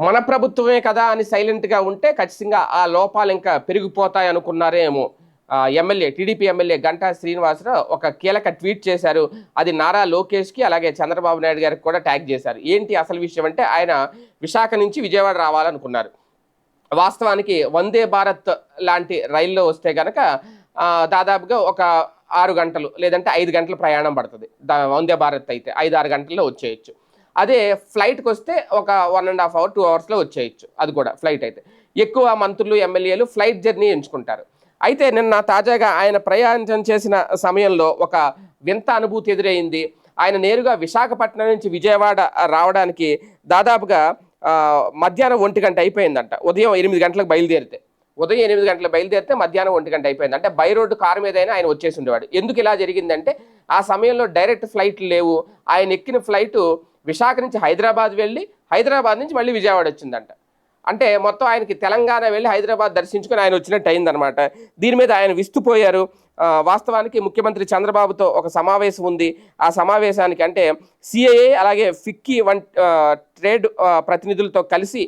మన ప్రభుత్వమే కదా అని సైలెంట్గా ఉంటే ఖచ్చితంగా ఆ లోపాలు ఇంకా పెరిగిపోతాయి అనుకున్నారేమో. MLA TDP MLA Ganta Srinivasa Rao ఒక కీలక ట్వీట్ చేశారు. అది నారా లోకేష్కి అలాగే చంద్రబాబు నాయుడు గారికి కూడా ట్యాగ్ చేశారు. ఏంటి అసలు విషయం అంటే ఆయన విశాఖ నుంచి విజయవాడ రావాలనుకున్నారు. వాస్తవానికి వందే భారత్ లాంటి రైల్లో వస్తే కనుక దాదాపుగా ఒక ఆరు గంటలు లేదంటే ఐదు గంటల ప్రయాణం పడుతుంది. దా- వందే భారత్ అయితే ఐదు ఆరు గంటల్లో వచ్చేయచ్చు. అదే ఫ్లైట్కి వస్తే ఒక one and half hour two అవర్స్లో వచ్చేయచ్చు. అది కూడా ఫ్లైట్ అయితే. ఎక్కువ మంత్రులు ఎమ్మెల్యేలు ఫ్లైట్ జర్నీ ఎంచుకుంటారు. అయితే నిన్న తాజాగా ఆయన ప్రయాణం చేసిన సమయంలో ఒక వింత అనుభూతి ఎదురైంది. ఆయన నేరుగా విశాఖపట్నం నుంచి విజయవాడ రావడానికి దాదాపుగా మధ్యాహ్నం ఒంటి గంట అయిపోయిందంట. ఉదయం ఎనిమిది గంటలకు బయలుదేరితే. ఉదయం ఎనిమిది గంటలకు బయలుదేరితే మధ్యాహ్నం ఒంటి గంట అయిపోయింది. అంటే బై రోడ్డు కారు మీదైనా ఆయన వచ్చేసి ఉండేవాడు. ఎందుకు ఇలా జరిగిందంటే ఆ సమయంలో డైరెక్ట్ ఫ్లైట్లు లేవు. ఆయన ఎక్కిన ఫ్లైటు విశాఖ నుంచి హైదరాబాద్ వెళ్ళి హైదరాబాద్ నుంచి మళ్ళీ విజయవాడ వచ్చిందంట. అంటే మొత్తం ఆయనకి తెలంగాణ వెళ్ళి హైదరాబాద్ దర్శించుకొని ఆయన వచ్చినట్టు అయిందనమాట దీని మీద ఆయన విస్తుపోయారు. వాస్తవానికి ముఖ్యమంత్రి చంద్రబాబుతో ఒక సమావేశం ఉంది. ఆ సమావేశానికి అంటే సిఐఏ అలాగే ఫిక్కీ వన్ ట్రేడ్ ప్రతినిధులతో కలిసి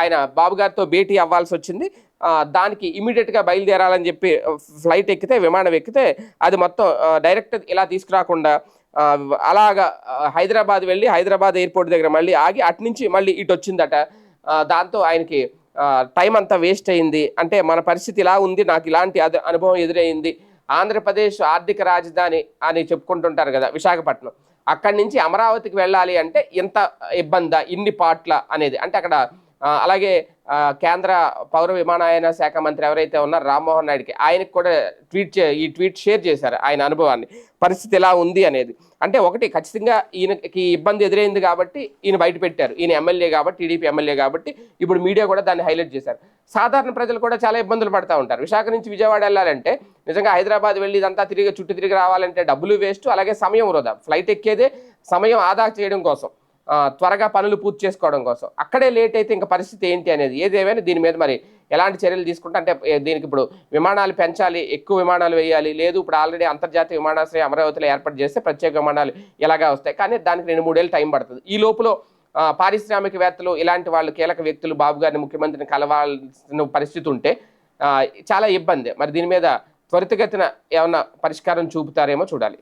ఆయన బాబు గారితో భేటీ అవ్వాల్సి వచ్చింది. దానికి ఇమీడియట్గా బయలుదేరాలని చెప్పి ఫ్లైట్ ఎక్కితే విమానం ఎక్కితే అది మొత్తం డైరెక్ట్ ఇలా తీసుకురాకుండా అలాగా హైదరాబాద్ వెళ్ళి హైదరాబాద్ ఎయిర్పోర్ట్ దగ్గర మళ్ళీ ఆగి అటు నుంచి మళ్ళీ ఇటు వచ్చిందట. దాంతో ఆయనకి టైం అంతా వేస్ట్ అయింది. అంటే మన పరిస్థితి ఇలా ఉంది నాకు ఇలాంటి అనుభవం ఎదురైంది. ఆంధ్రప్రదేశ్ ఆర్థిక రాజధాని అని చెప్పుకుంటుంటారు కదా విశాఖపట్నం. అక్కడి నుంచి అమరావతికి వెళ్ళాలి అంటే ఇంత ఇబ్బందా ఇన్ని పాట్ల అనేది. అంటే అక్కడ అలాగే కేంద్ర పౌర విమానయాన శాఖ మంత్రి ఎవరైతే ఉన్నారో రామ్మోహన్ నాయుడుకి ఆయనకు కూడా ట్వీట్ చే ఈ ట్వీట్ షేర్ చేశారు ఆయన అనుభవాన్ని. పరిస్థితి ఎలా ఉంది అనేది. అంటే ఒకటి ఖచ్చితంగా ఈయనకి ఇబ్బంది ఎదురైంది కాబట్టి ఈయన బయట పెట్టారు. ఈయన ఎమ్మెల్యే కాబట్టి టీడీపీ ఎమ్మెల్యే కాబట్టి ఇప్పుడు మీడియా కూడా దాన్ని హైలైట్ చేశారు. సాధారణ ప్రజలు కూడా చాలా ఇబ్బందులు పడతా ఉంటారు. విశాఖ నుంచి విజయవాడ వెళ్ళాలంటే నిజంగా హైదరాబాద్ వెళ్ళి ఇదంతా తిరిగి చుట్టూ తిరిగి రావాలంటే డబ్బులు వేస్ట్ అలాగే సమయం వృధా. ఫ్లైట్ ఎక్కేదే సమయం ఆదా చేయడం కోసం. త్వరగా పనులు పూర్తి చేసుకోవడం కోసం. అక్కడే లేట్ అయితే ఇంకా పరిస్థితి ఏంటి అనేది ఏదేమైనా దీని మీద మరి ఎలాంటి చర్యలు తీసుకుంటే అంటే దీనికి ఇప్పుడు విమానాలు పెంచాలి ఎక్కువ విమానాలు వేయాలి లేదు ఇప్పుడు ఆల్రెడీ అంతర్జాతీయ విమానాశ్రయం అమరావతిలో ఏర్పాటు చేస్తే ప్రత్యేక విమానాలు ఎలాగా వస్తాయి. కానీ దానికి రెండు మూడేళ్ళు టైం పడుతుంది. ఈ లోపల పారిశ్రామికవేత్తలు ఇలాంటి వాళ్ళు కీలక వ్యక్తులు బాబు గారిని ముఖ్యమంత్రిని కలవాల్సిన పరిస్థితి ఉంటే చాలా ఇబ్బంది. మరి దీని మీద త్వరితగతిన ఏమన్నా పరిష్కారం చూపుతారేమో చూడాలి.